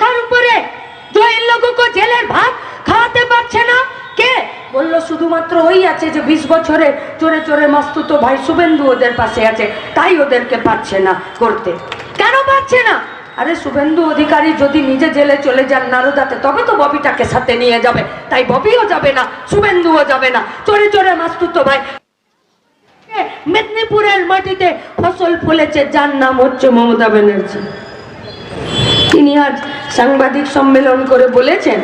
মাথার উপরে জয়ের লোককে জেলের ভাত খাওয়াতে পারছে না। কে? বলল, শুধুমাত্র ওই আছে যে বিশ বছরে চোরে চোরে মস্তুত ভাই শুভেন্দু ওদের পাশে আছে। তাই ওদেরকে পাচ্ছে না করতে। কেন পাচ্ছে না? আরে, শুভেন্দু অধিকারী যদি নিজে জেলে চলে যান নারদাতে, তবে তো ববিটাকে সাথে নিয়ে যাবে। তাই ববিও যাবে না, শুভেন্দুও যাবে না। চোরে চোরে মাস্তুত ভাই। মেদিনীপুরের মাটিতে ফসল ফুলেছে। যার নাম হচ্ছে মমতা ব্যানার্জী। তিনি আজ সাংবাদিক সম্মেলন করে বলেছেন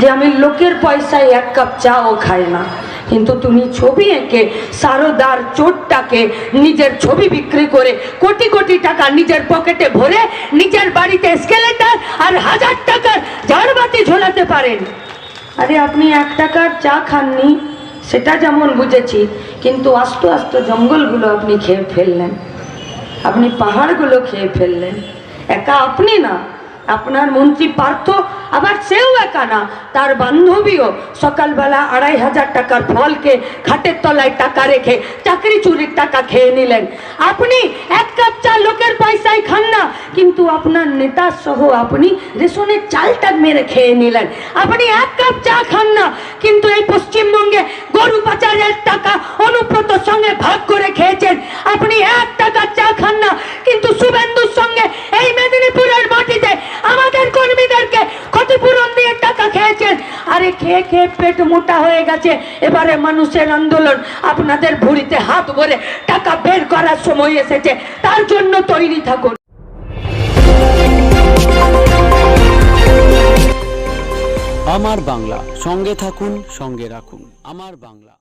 যে আমি লোকের পয়সায় এক কাপ চাও খাই না। কিন্তু তুমি ছবি এঁকে সারদার চোরটাকে নিজের ছবি বিক্রি করে কোটি কোটি টাকা নিজের পকেটে ভরে নিজের বাড়িতে স্কেলেটার আর হাজার টাকার ঝাড়বাতি ঝোলাতে পারেন। আরে আপনি এক টাকার চা খাননি, সেটা যেমন বুঝেছি, কিন্তু আস্তে আস্তে জঙ্গলগুলো আপনি খেয়ে ফেললেন। আপনি পাহাড়গুলো খেয়ে ফেললেন। একা আপনি না, আপনার মন্ত্রী পার্থ, আবার সেও একা না। তার বান্ধবীও সকালবেলা আড়াই হাজার টাকার ফলকে খাটের তলায় টাকা রেখে চাকরি চুরির টাকা খেয়ে নিলেন। আপনি এক কাপ চা লোকের পয়সায় খান না, কিন্তু আপনার নেতা সহ আপনি রেশনের চালটা মেরে খেয়ে নিলেন। আপনি এক কাপ চা খান না, কিন্তু এই পশ্চিমবঙ্গে গরু পাচারের টাকা অনুব্রতর সঙ্গে ভাগ করে খেয়েছেন আপনি এক টাকা চা খান না কিন্তু শুভেন্দুর সঙ্গে এই মেদিনীপুরের মাটিতে আমাদের কর্মীদেরকে ক্ষতিপূরণ দিয়ে টাকা খেয়েছেন। আরে খেয়ে খেয়ে পেট মোটা হয়ে গেছে। এবারে মানুষের আন্দোলন, আপনাদের ভুড়িতে হাত ভরে টাকা বের করার সময় এসেছে। তার জন্য তৈরি থাকুন। আমার বাংলা, সঙ্গে থাকুন, সঙ্গে রাখুন। আমার বাংলা।